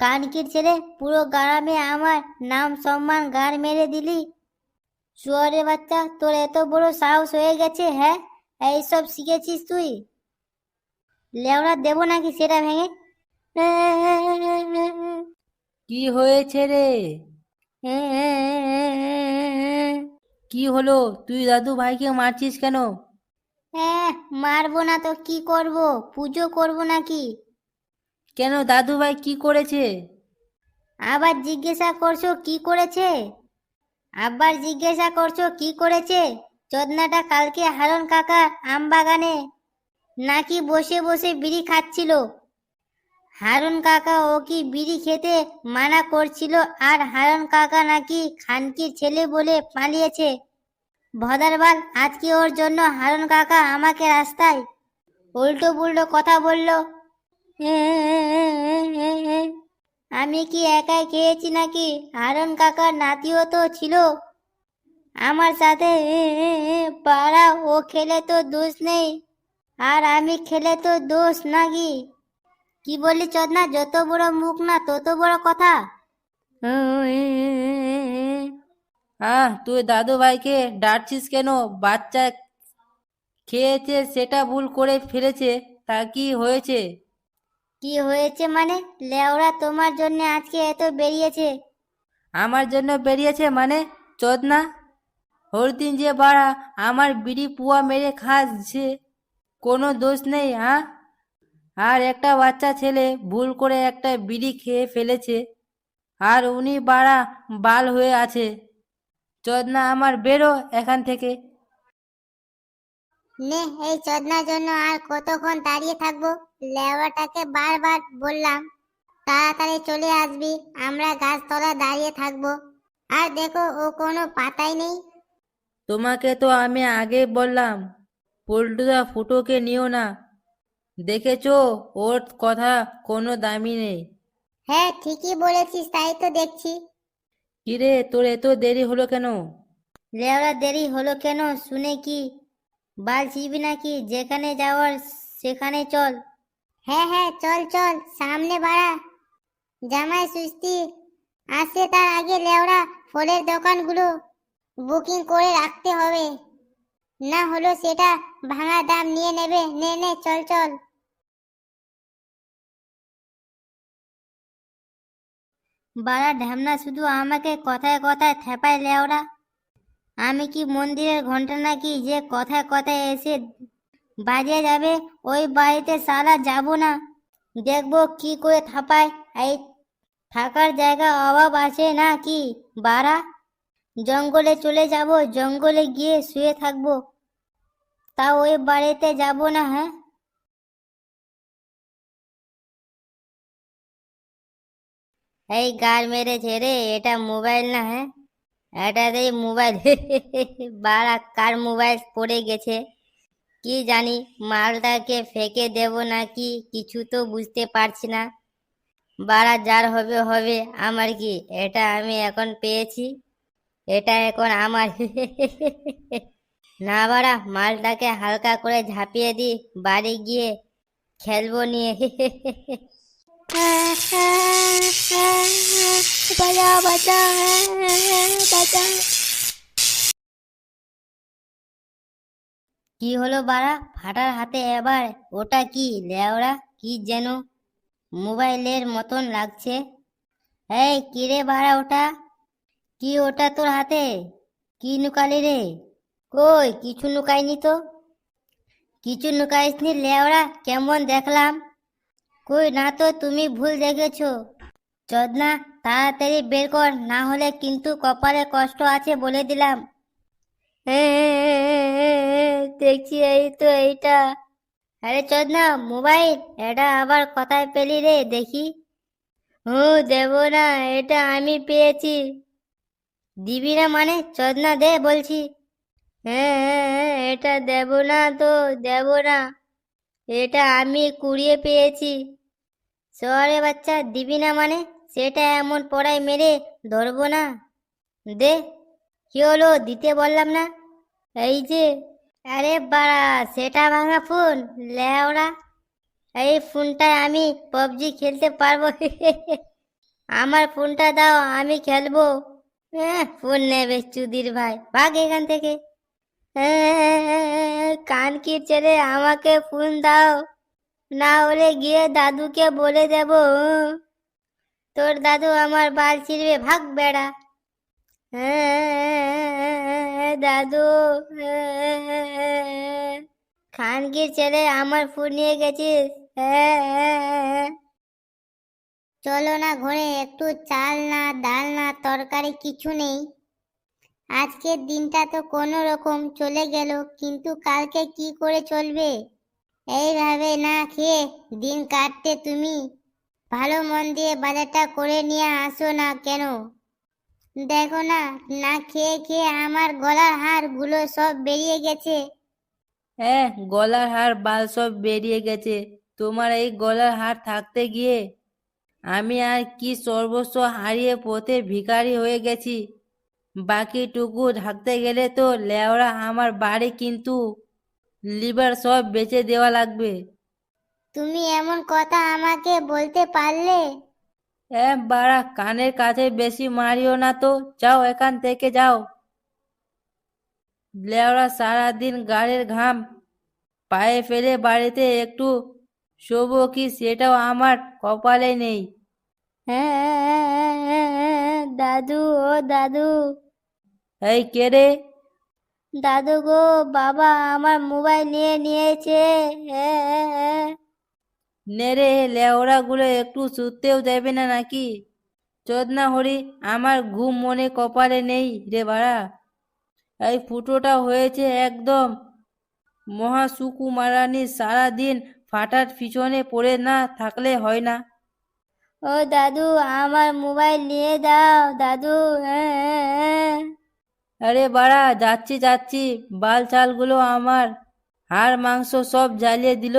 কানকির ছেলে পুরো গ্রামে আমার নাম সম্মান গাড় মেরে দিলি। শুয়ারে বাচ্চা তোর এত বড় সাহস হয়ে গেছে হ্যাঁ? এইসব শিখেছিস তুই? লেওড়া দেবো নাকি সেটা ভেঙে? কি হয়েছে রে? কি হলো? তুই দাদু ভাইকে মারছিস কেন? হ্যাঁ মারবো না তো কি করব? পুজো করব নাকি? কেন দাদু ভাই কি করেছে? আবার জিজ্ঞাসা করছ কি করেছে? আবার জিজ্ঞাসা করছ কি করেছে? চোদনাটা কালকে হারন কাকা আম বাগানে নাকি বসে বসে বিড়ি খাচ্ছিল। হারুন কাকা ও কি বিড়ি খেতে মানা করছিল আর হারুন কাকা নাকি খানকির ছেলে বলে পালিয়েছে? ভদারবাল আজকে ওর জন্য হারুন কাকা আমাকে রাস্তায় উল্টো পুল্টো কথা বলল। আমি কি একাই খেয়েছি নাকি? হারুন কাকার নাতিও তো ছিল। আমার সাথে পাড়া, ও খেলে তো দোষ নেই। আর আমি খেলে তো দোষ নাকি কি বললি চদনা যত বড় মুখ না, তত বড় কথা। আহ, তুই দাদু ভাইকে ডাকছিস কেন? বাচ্চা খেয়েছে, সেটা ভুল করে ফেলেছে। তা কি হয়েছে? কি হয়েছে মানে? লেওরা তোমার জন্য আজকে এত বেরিয়েছে। আমার জন্য বেরিয়েছে মানে? চোদনা হরদিন যে বাড়া আমার বিড়ি পুয়া মেরে খাচ্ছে কোনো দোষ নেই হ্যাঁ? আর একটা বাচ্চা ছেলে ভুল করে একটা বিড়ি খেয়ে ফেলেছে আর উনি বাড়া বাল হয়ে আছে। চোদনা আমার বেরো এখান থেকে। নে এই চদনার জন্য আর কতক্ষণ দাঁড়িয়ে থাকব? লেওয়াটাকে বারবার বললাম তাড়াতাড়ি চলে আসবি আমরা গাছতলায় দাঁড়িয়ে থাকব। আর দেখো ও কোনো পাতাই নেই। তোমাকে তো আমি আগে বললাম পল্টুদা ফুটোকে নিও না। দেখেছ ওর কথা কোনো দামি নেই। হ্যাঁ ঠিকই বলেছিস তাই তো দেখছি। কিরে তোর এত দেরি হলো কেন? লেওরা দেরি হলো কেন শুনে কি? বাল ছিবি নাকি? যেখানে যাওয়ার সেখানে চল। হ্যাঁ হ্যাঁ চল চল, সামনে বাড়া। জামাই সুস্তি আসে তার আগে লেওড়া, ফলের দোকানগুলো বুকিং করে রাখতে হবে। না হলো সেটা ভাঙা দাম নিয়ে নেবে। নে নে, চল চল। বাড়া, ঢ্যামনা, শুধু আমাকে কথায় কথায় থেপায় লেওড়া। আমি কি মন্দিরের ঘণ্টা নাকি যে কথায় কথায় এসে বাজে যাবে, ওই বাড়িতে সারা যাব না। দেখব কি করে থাপায়। এই থাকার জায়গা অভাব আছে না কি, বাড়া? জঙ্গলে চলে যাব, জঙ্গলে গিয়ে শুয়ে থাকব। তা ওই বাড়িতে যাব না হ্যাঁ? এই গাল মেরেছে রে, এটা মোবাইল না হ্যাঁ? এটাতেই মোবাইল। বাড়া, কার মোবাইল পড়ে গেছে? কি জানি মালটাকে ফেঁকে দেব নাকি কিছু তো বুঝতে পারছি না। বাড়া, যার হবে হবে, আমার কি? এটা আমি এখন পেয়েছি। এটা এখন আমার। না বাড়া মালটাকে হালকা করে ঝাঁপিয়ে দি, বাড়ি গিয়ে খেলব নিয়ে। বাজা বাজা বাজা। কি হলো বাড়া? ফাটার হাতে এবার ওটা কি লেওড়া কি যেন মোবাইলের মতন লাগছে। এই, কি রে বাড়া ওটা? কি ওটা তোর হাতে? কি নুকালি রে? কই, কিছু নুকাইনি তো? কিছু নুকাইসনি লেওড়া কেমন দেখলাম? কই, না তো, তুমি ভুল দেখেছ। চদনা তাড়াতাড়ি বের কর, না হলে কিন্তু কপালে কষ্ট আছে বলে দিলাম। দেখছি এই তো এইটা। আরে চদনা মোবাইল? এটা আবার কোথায় পেলি রে দেখি। হুঁ দেব না, এটা আমি পেয়েছি। দিবি না মানে? চদনা দে বলছি। হ্যাঁ হ্যাঁ হ্যাঁ এটা দেব না তো, দেব না। এটা আমি কুড়িয়ে পেয়েছি। শহরে বাচ্চা, দিবি না মানে? সেটা এমন পড়ায় মেরে ধরবো না। দে, কি হলো, দিতে বললাম না? এই যে আরে বাড়া সেটা ভাঙা ফোন লেওড়া। এই ফোনটায় আমি পাবজি খেলতে পারব। আমার ফোনটা দাও আমি খেলব। হ্যাঁ ফোন নেবে চুদির ভাই। ভাগ এখান থেকে। হ্যাঁ, কানকির ছেলে আমাকে ফোন দাও। না হলে গিয়ে দাদুকে বলে দেব। তোর দাদু আমার বাল ছিঁড়বে ভাগ বেড়া। হ্যাঁ, দাদু খানকির ছেলে আমার ফোন নিয়ে গেছিস? চলো না ঘরে, একটু চাল না, ডাল না, তরকারি কিছু নেই। আজকের দিনটা তো কোনো রকম চলে গেল, কিন্তু কালকে কি করে চলবে? এইভাবে না খেয়ে দিন কাটতে তুমি। ভালো মন দিয়ে বাজারটা করে নিয়ে আসো না কেন? দেখো না না খেয়ে খেয়ে আমার গলার হাড়গুলো সব বেরিয়ে গেছে। হ্যাঁ গলার হার বাল সব বেরিয়ে গেছে। তোমার এই গলার হার থাকতে গিয়ে আমি আর কি সর্বস্ব হারিয়ে পথে ভিখারি হয়ে গেছি। বাকিটুকু ঢাকতে গেলে তো লেওড়া আমার বাড়ি কিন্তু লিভার সব বেচে দেওয়া লাগবে। তুমি এমন কথা আমাকে বলতে পারলে? এ বাড়া কানের কাছে বেশি মারিও না তো। যাও এখান থেকে যাও। লেওড়া সারাদিন গাড়ির ঘাম পায়ে ফেলে বাড়িতে একটু শোবো কি সেটাও আমার কপালে নেই। হ্যাঁ দাদু ও দাদু। এই কে রে? দাদু গো বাবা আমার মোবাইল নিয়ে নিয়েছে। হ্যাঁ নে রে লেওড়া গুলো একটু শুতেও দেবে না নাকি? চোদনা হরি আমার ঘুম মনে কপালে নেই রে বাড়া। এই ফুটোটা হয়েছে একদম। মহা সুকুমারানি সারাদিন ফাটার পিছনে পড়ে না থাকলে হয় না। ও দাদু আমার মোবাইল নিয়ে দাও দাদু হ্যাঁ আরে বাড়া যাচ্ছি যাচ্ছি বাল চালগুলো আমার হাড় মাংস সব জ্বালিয়ে দিল।